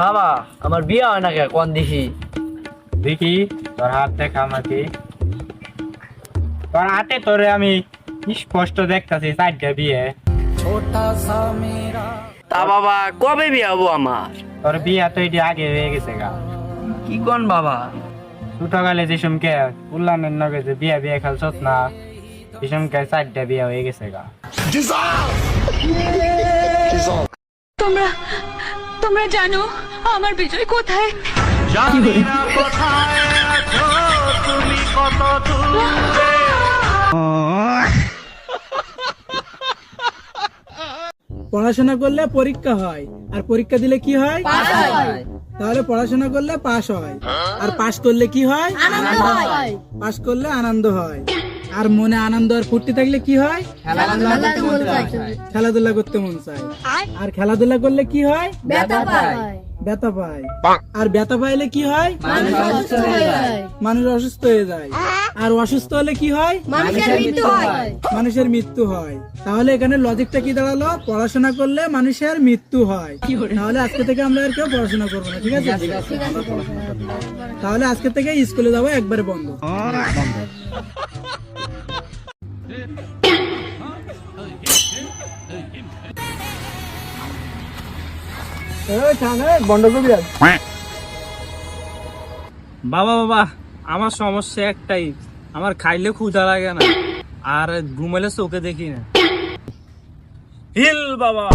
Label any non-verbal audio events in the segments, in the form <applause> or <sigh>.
বাবা আমার বিয়ে হয় না কে? কোন দিছি দেখি তোর হাত দেখা আমাকে। তোর হাতে তোরে আমি স্পষ্ট দেখতাছি চারটা বিয়ে। তা বাবা কবে বিয়ে হব আমার? তোর বিয়া তো এটি আগে হয়ে গেছে গা। কি কোন বাবা? ছোটকালে যে সমকে উল্লানের নগে যে বিয়া বিয়া খেলছত না সে সমকে চারটা বিয়া হয়ে গেছে গা। তোমরা তোমরা জানো আমার বিজয় কোথায়? <laughs> পড়াশোনা করলে পরীক্ষা হয় আর পরীক্ষা দিলে কি হয়? তাহলে পড়াশোনা করলে পাস হয় আর পাস করলে কি হয়? পাস করলে আনন্দ হয় আর মনে আনন্দ আর ফুর্তি থাকলে কি হয়? খেলাধুলা করতে মন চায়। আর খেলাধুলা করলে কি হয়? ব্যথা পায়। আর ব্যথা পাইলে কি হয়? মানুষ অসুস্থ হয়ে যায়। আর অসুস্থ হলে কি হয়? মানুষের মৃত্যু হয়। তাহলে এখানে লজিকটা কি দাঁড়াল? পড়াশোনা করলে মানুষের মৃত্যু হয়। তাহলে আজকে থেকে আমরা আর কেউ পড়াশোনা করব না ঠিক আছে? তাহলে আজকে থেকে স্কুলে যাব একবারে বন্ধ। বাবা বাবা আমার সমস্যা একটাই। আমার খাইলে ক্ষুধা লাগে না আর ঘুমাইলে চোখে দেখি না। হিল বাবা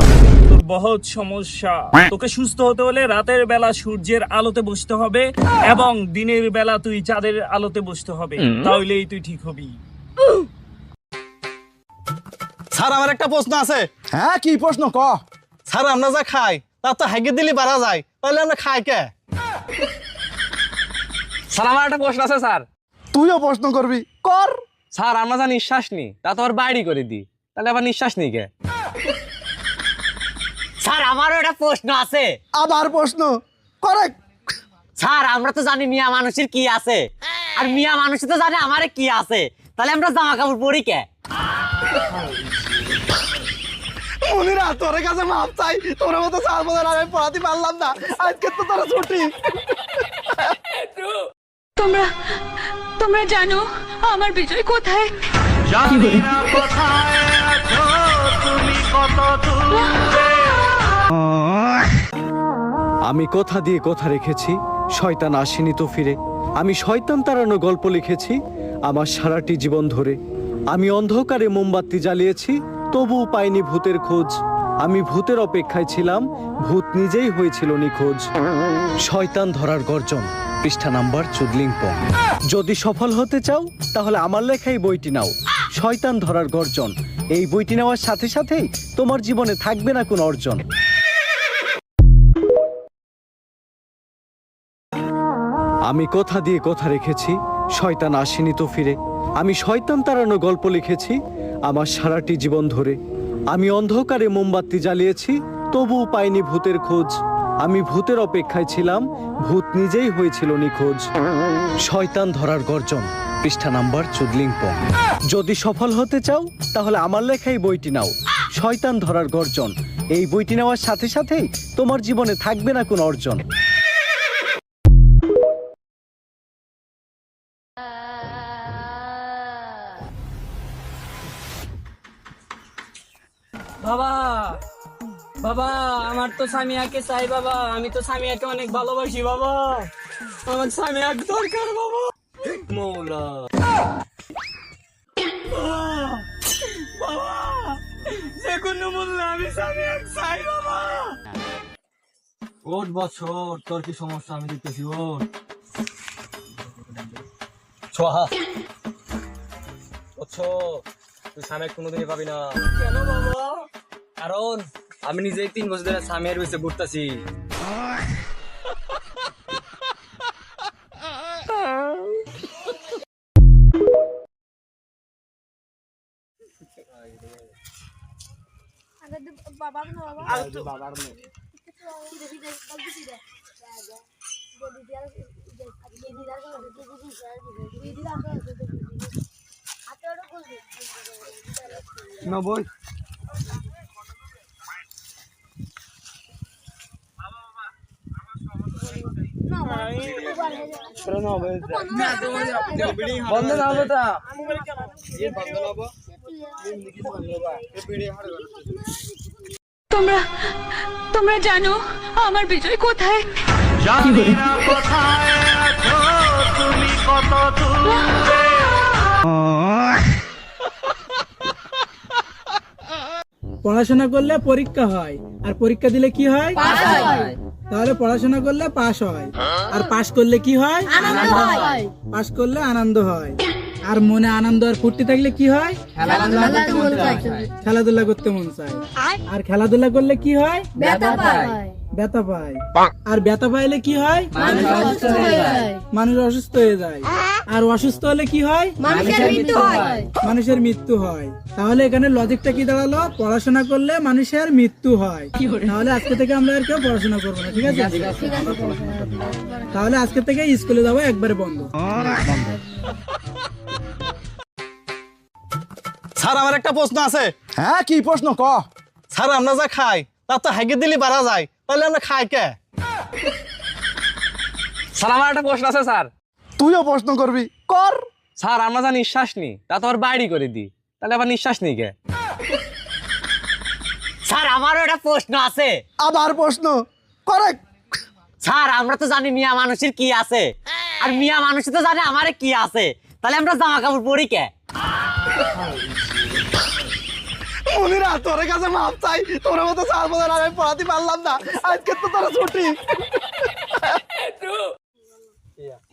তোর বহুত সমস্যা। তোকে সুস্থ হতে হলে রাতের বেলা সূর্যের আলোতে বসতে হবে এবং দিনের বেলা তুই চাঁদের আলোতে বসতে হবে। তাহলেই তুই ঠিক হবি। স্যার আমার একটা প্রশ্ন আছে। হ্যাঁ কি প্রশ্ন? ক। স্যার আমরা যা খাই তার তো হাগে দিলে বাড়া যায়। তাহলে আমরা খাই কে? স্যার আমার একটা প্রশ্ন আছে স্যার। তুইও প্রশ্ন করবি। কর। স্যার আমরা যা নিঃশ্বাস নিই তা তো আবার বাইরে করে দিই। তাহলে আবার নিঃশ্বাস নিই কে? স্যার আমারও একটা প্রশ্ন আছে। আবার প্রশ্ন। করে। স্যার আমরা তো জানি মিয়া মানুষের কি আছে। আর মিয়া মানুষ তো জানে আমারে কি আছে। তাহলে আমরা জামা কাপড় পরি কে? মনিরা তোর কাছে মাপ চাই। তোর মতো চার বছর আমি পড়াতে পারলাম না। আজকে তো তোর ছুটি। তোমরা তোমরা জানো আমার বিজয় কোথায়? আমি কথা দিয়ে কথা রেখেছি শয়তান আসেনি তো ফিরে। আমি শয়তান তাড়ানো গল্প লিখেছি আমার সারাটি জীবন ধরে। আমি অন্ধকারে মোমবাতি জ্বালিয়েছি তবুও পাইনি ভূতের খোঁজ। আমি ভূতের অপেক্ষায় ছিলাম, ভূত নিজেই হয়েছিল নিখোঁজ। শয়তান ধরার গর্জন, পৃষ্ঠা নাম্বার চুদলিংপং। যদি সফল হতে চাও, তাহলে আমার লেখাই বইটি নাও। শয়তান ধরার গর্জন, এই বইটি নেওয়ার সাথে সাথেই তোমার জীবনে থাকবে না কোনো অর্জন। আমি কথা দিয়ে কথা রেখেছি, শয়তান আসেনি তো ফিরে। আমি শয়তান তাড়ানো গল্প লিখেছি আমার সারাটি জীবন ধরে। আমি অন্ধকারে মোমবাতি জ্বালিয়েছি, তবুও পাইনি ভূতের খোঁজ। আমি ভূতের অপেক্ষায় ছিলাম, ভূত নিজেই হয়েছিল নিখোঁজ। শয়তান ধরার গর্জন, পৃষ্ঠা নাম্বার চুদলিংপং। যদি সফল হতে চাও, তাহলে আমার লেখাই বইটি নাও। শয়তান ধরার গর্জন, এই বইটি নেওয়ার সাথে সাথেই তোমার জীবনে থাকবে না কোনো অর্জন। বাবা বাবা আমার তো সামিয়াকে চাই বাবা। আমি তো সামিয়াকে অনেক ভালোবাসি বাবা। আমার সামিয়াক দরকার বাবা। মৌলা। বাবা যে কোনো মূল্যে আমি সামিয়াক চাই বাবা। ওট বছর তোর কি সমস্যা? আমি দেখতেছি ওট। ছোহা বছর তুই সামিয়াক কোনোদিনই পাবি না। কেন কারণ আমি নিজেই তিন বছর ধরে সামিয়ার বেঁচে ঘুরতেছি নবই বন্ধ না হব তা তোমরা তোমরা জানো আমার বিজয় কোথায়? পড়াশোনা করলে পরীক্ষা হয় আর পরীক্ষা দিলে কি হয়। তাহলে পড়াশোনা করলে পাস হয়। আর পাস করলে কি হয়? পাস করলে আনন্দ হয়। আর মনে আনন্দ আর ফুর্তি থাকলে কি হয়? খেলাধুলা করতে মন চায়। আর? খেলাধুলা করলে কি হয়? ব্যথা পায়। আর ব্যথা পাইলে কি হয়? মানুষ অসুস্থ হয়ে যায়। আর অসুস্থ হলে কি হয়? মানুষের মৃত্যু হয়। তাহলে এখানে লজিকটা কি দাঁড়াল? পড়াশোনা করলে মানুষের মৃত্যু হয়। তাহলে আজকে থেকে আমরা আর কেউ পড়াশোনা করব না ঠিক আছে? তাহলে আজকে থেকে স্কুলে যাব একবারে বন্ধ। স্যার আমার একটা প্রশ্ন আছে। হ্যাঁ কি প্রশ্ন? ক। স্যার আমরা যা খাই তা তো হাগে দিলি পারা যায়। তাহলে আমরা খাই কে? স্যার আমার একটা প্রশ্ন আছে স্যার। তুইও প্রশ্ন করবি। কর। স্যার আমরা যা নিঃশ্বাস নি তা তো আবার বাইরে করে দিই তাহলে আবার নিঃশ্বাস নি কে? স্যার আমারও একটা প্রশ্ন আছে। আবার প্রশ্ন। করেক্ট স্যার আমরা তো জানি মিয়া মানুষের কি আছে। আর মিয়া মানুষ তো জানে আমারে কি আছে। তাহলে আমরা জামা কাপড় পরি কে? মনিরা তোর কাছে মাপ চাই। তোর মতো চার বছর আমি পড়াতে পারলাম না। আজকে তো তোর ছুটি। <laughs>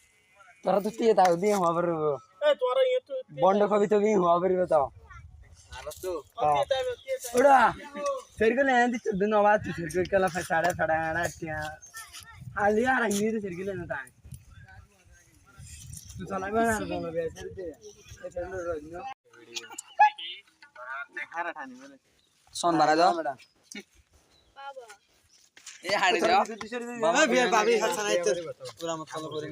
তোরা তো দিয়ে তাও দিয়ে হওয়া পারব। বন্ড কবি তো দিয়ে হওয়া পারবে তাও। ওরা সেরকম এনে দিচ্ছ দিন আবার তুই সেরকম কেলা সাড়ে সাড়ে আড়া টিয়া আলি আর আঙ্গি তো সেরকম এনে তাই। তুই চালাবে না আর বলো বে সেরকম সন বাড়া দাও এ হাড়ি দাও বাবা ভাবি হাসানাইতে পুরা মত ফলো করে